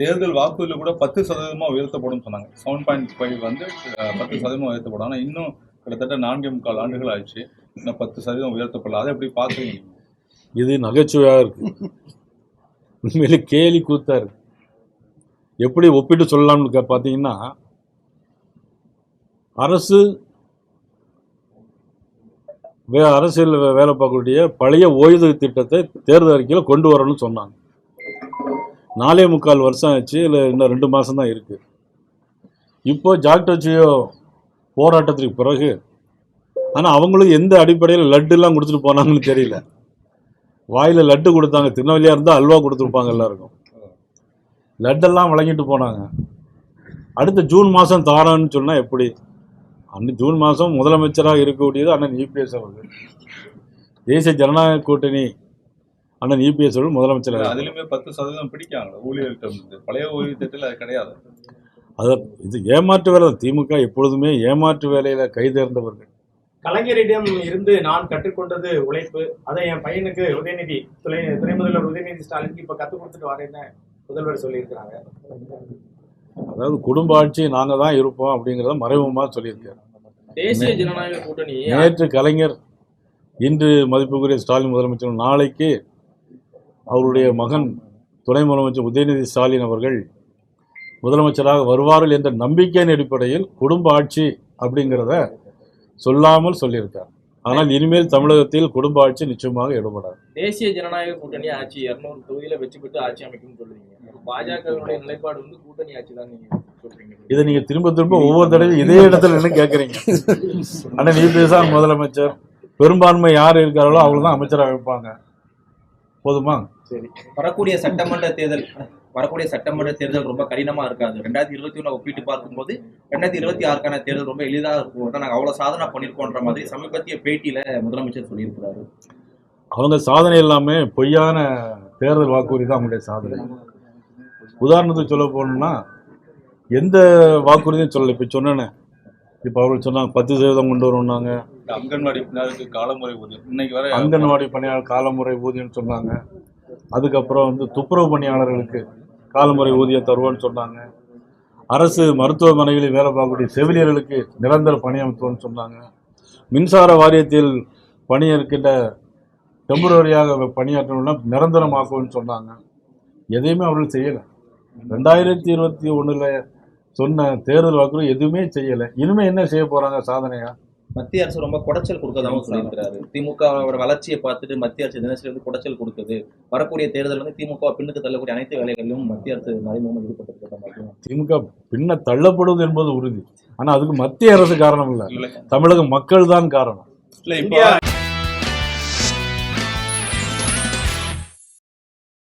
தேர்தல் வாக்குறுதியில் கூட பத்து சதவீதமா உயர்த்தப்படும் சொன்னாங்க. செவன் பாயிண்ட் ஃபைவ் வந்து பத்து சதவீதம் உயர்த்தப்படும். ஆனால் இன்னும் கிட்டத்தட்ட நான்கே முக்கால் ஆண்டுகள் ஆயிடுச்சு. இன்னும் பத்து சதவீதம் உயர்த்தப்படல. அதை எப்படி பார்க்குறீங்க? இது நகைச்சுவையாக இருக்கு. உண்மையிலே கேலி கூத்தா இருக்கு. எப்படி ஒப்பிட்டு சொல்லலாம்னு பார்த்தீங்கன்னா அரசு வே அரசியல் வேலை பார்க்கக்கூடிய பழைய ஓய்வு திட்டத்தை தேர்தல் அறிக்கையில் கொண்டு வரணும்னு சொன்னாங்க. நாலே முக்கால் வருஷம் ஆச்சு இல்லை இன்னும் ரெண்டு மாதம் தான் இருக்குது இப்போ ஜாக்டோச்சியோ போராட்டத்துக்கு பிறகு ஆனால் அவங்களும் எந்த அடிப்படையில் லட்டுலாம் கொடுத்துட்டு போனாங்கன்னு தெரியல. வாயில் லட்டு கொடுத்தாங்க திருநெல்வேலியாக இருந்தால் அல்வா கொடுத்துருப்பாங்க எல்லாருக்கும். லட்டெல்லாம் வழங்கிட்டு போனாங்க. அடுத்த ஜூன் மாதம் தாரன்னு சொன்னால் எப்படி? அன்னைக்கு ஜூன் மாதம் முதலமைச்சராக இருக்கக்கூடியது அண்ணன் இபிஎஸ் அவர்கள். தேசிய ஜனநாயக கூட்டணி அண்ணன் இபிஎஸ் அவர்கள் முதலமைச்சராக அதுலயுமே பத்து சதவீதம் பிடிக்காங்க ஊழியர்கிட்ட பழைய ஓய்வு திட்டத்தில் அது கிடையாது. அது இது ஏமாற்று வேலை தான். திமுக எப்பொழுதுமே ஏமாற்று வேலையில கைதேர்ந்தவர்கள் கலைஞரிடம் இருந்து நான் கற்றுக்கொண்டது உழைப்பு. அதை என் பையனுக்கு உதயநிதி துணை துணை முதல்வர் உதயநிதி ஸ்டாலினுக்கு இப்ப கத்துக் கொடுத்துட்டு வரேன்னு முதல்வர் சொல்லியிருக்கிறாங்க. அதாவது குடும்ப ஆட்சி நாங்க தான் இருப்போம் அப்படிங்கிறத மறைமுகமா சொல்லியிருக்காரு. தேசிய ஜனநாயக கூட்டணி நேற்று கலைஞர் இன்று மதிப்புக்குரிய ஸ்டாலின் முதலமைச்சர் நாளைக்கு அவருடைய மகன் துணை முதலமைச்சர் உதயநிதி ஸ்டாலின் அவர்கள் முதலமைச்சராக வருவார்கள் என்ற நம்பிக்கையின் அடிப்படையில் குடும்ப ஆட்சி அப்படிங்கிறத சொல்லாமல் சொல்லியிருக்கார். ஆனால் இனிமேல் தமிழகத்தில் குடும்ப ஆட்சி நிச்சயமாக ஈடுபடாது தேசிய ஜனநாயக கூட்டணி ஆட்சி இருநூறு தொகுதியில வெற்றி பெற்று ஆட்சி அமைக்கும்னு சொல்றீங்க. பாஜகவினுடைய நிலைப்பாடு வந்து கூட்டணி ஆட்சி தான் நீங்க சொல்றீங்க. இதை நீங்க திரும்ப திரும்ப ஒவ்வொரு தடவையும் இதே இடத்துல நின்று கேட்குறீங்க அண்ணன் இபிஎஸ் தான் முதலமைச்சர் பெரும்பான்மை யார் இருக்காங்களோ அவங்க தான் அமைச்சராக வைப்பாங்க போதுமா? வரக்கூடிய சட்டமன்ற தேர்தல் வரக்கூடிய சட்டமன்ற தேர்தல் ரொம்ப கடினமா இருக்காது. ரெண்டாயிரத்தி இருபத்தி ஒண்ணு ஒப்பிட்டு பார்க்கும்போது ரெண்டாயிரத்தி இருபத்தி ஆறுக்கான தேர்தல் ரொம்ப எளிதா இருக்கும் நாங்க அவ்வளவு சாதனை பண்ணிருக்கோன்ற மாதிரி சமீபத்திய பேட்டியில முதலமைச்சர் சொல்லியிருக்கிறாரு. அவங்க சாதனை எல்லாமே பொய்யான தேர்தல் வாக்குறுதி தான் அவங்களுடைய சாதனை. உதாரணத்துக்கு சொல்ல போனோம்னா எந்த வாக்குறுதியும் சொல்லலை. இப்போ சொன்னேனே இப்போ அவர்கள் சொன்னாங்க பத்து சதவீதம் கொண்டு வரும்னாங்க. அங்கன்வாடி பின்னாருக்கு காலமுறை ஊதியம். இன்னைக்கு வரை அங்கன்வாடி பணியாளர் காலமுறை ஊதியம்னு சொன்னாங்க. அதுக்கப்புறம் வந்து துப்புரவு பணியாளர்களுக்கு காலமுறை ஊதியம் தருவோம்னு சொன்னாங்க. அரசு மருத்துவமனைகளில் வேலை பார்க்கக்கூடிய செவிலியர்களுக்கு நிரந்தர பணியமர்த்துவோம்னு சொன்னாங்க. மின்சார வாரியத்தில் பணியிருக்கின்ற டெம்பரரியாக பணியாற்றணும்னா நிரந்தரமாக்குவோம்னு சொன்னாங்க. எதையுமே அவர்கள் செய்யலை. ரெண்டாயிரத்தி இருபத்தி ஒன்றில் சொன்ன தேர்தல் வாக்குறுதி எதுவுமே செய்யலை. இனிமே என்ன செய்ய போகிறாங்க சாதனையா? மத்திய அரசு ரொம்ப குடைச்சல் கொடுக்கறதாகவும் சொல்லியிருக்கிறாரு. திமுகவோட வளர்ச்சியை பார்த்துட்டு மத்திய அரசு தினசரி வந்து குடைச்சல் கொடுக்குது. வரக்கூடிய தேர்தல் வந்து திமுக பின்னுக்கு தள்ளக்கூடிய அனைத்து வேலைகளிலும் மத்திய அரசு மறைமுகமாக ஈடுபட்டிருக்கிற மாதிரி திமுக பின்ன தள்ளப்படுவது என்பது உறுதி. ஆனா அதுக்கு மத்திய அரசு காரணம் இல்லை. தமிழக மக்கள் தான் காரணம். இல்லை இப்போ இந்தியா